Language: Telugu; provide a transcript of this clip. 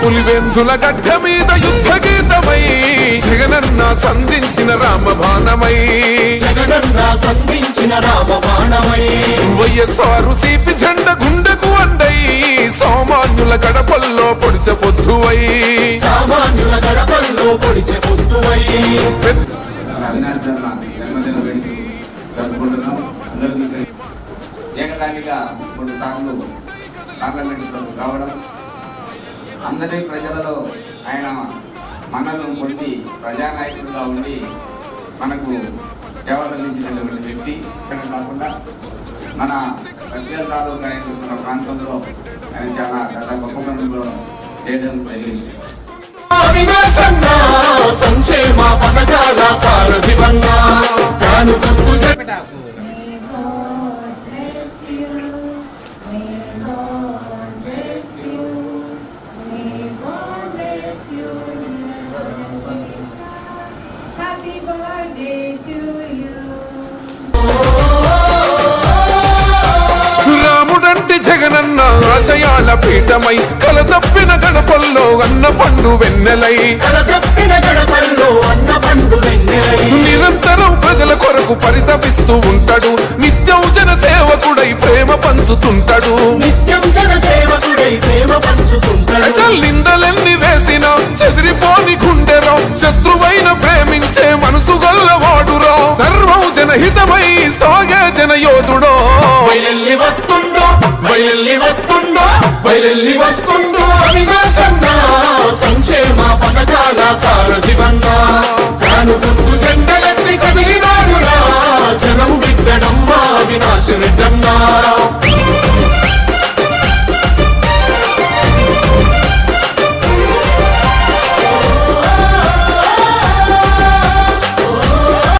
పులివెందుల గడ్డ మీద యుద్ధ గీతమై జగనన్న సంధించిన రామబాణమై. జగనన్న సంధించిన రామబాణమై. వైఎస్ఆర్ సిపి జెండ గుండెకు అండై సామాన్యుల గడపల్లో పొడిచ పొద్దువై. సామాన్యుల గడపల్లో పొడిచె పొద్దువై. ఏకదానిగా మూడు సార్లు పార్లమెంట్లో రావడం అందరి ప్రజలలో ఆయన మనల్ని పొంది ప్రజానాయకుడిగా ఉండి మనకు సేవలు అందించినటువంటి వ్యక్తి. ఇక్కడ కాకుండా మన ప్రత్యేక తాలూకా అయినటువంటి ప్రాంతంలో ఆయన చాలా గత గొప్ప పనులు చేయడం జరిగింది. రాముడంటే జగనన్న ఆశయాల పీఠమై కలదప్పిన గడపల్లో అన్న పండు వెన్నెలై. కలగప్పిన గడపల్లో అన్న పండు వెన్నెలై. నిరంతరం ప్రజల కొరకు పరితపిస్తూ ఉంటాడు. నిత్యం జన సేవకుడై ప్రేమ పంచుతుంటాడు. నిత్యం జన సేవకుడై ప్రేమ పంచుకుంటాడు ప్రజల్ నిందలెన్ని వేసినా చెదిరిపోని గుండెరో శత్రువైన ప్రేమించే సారథి బంద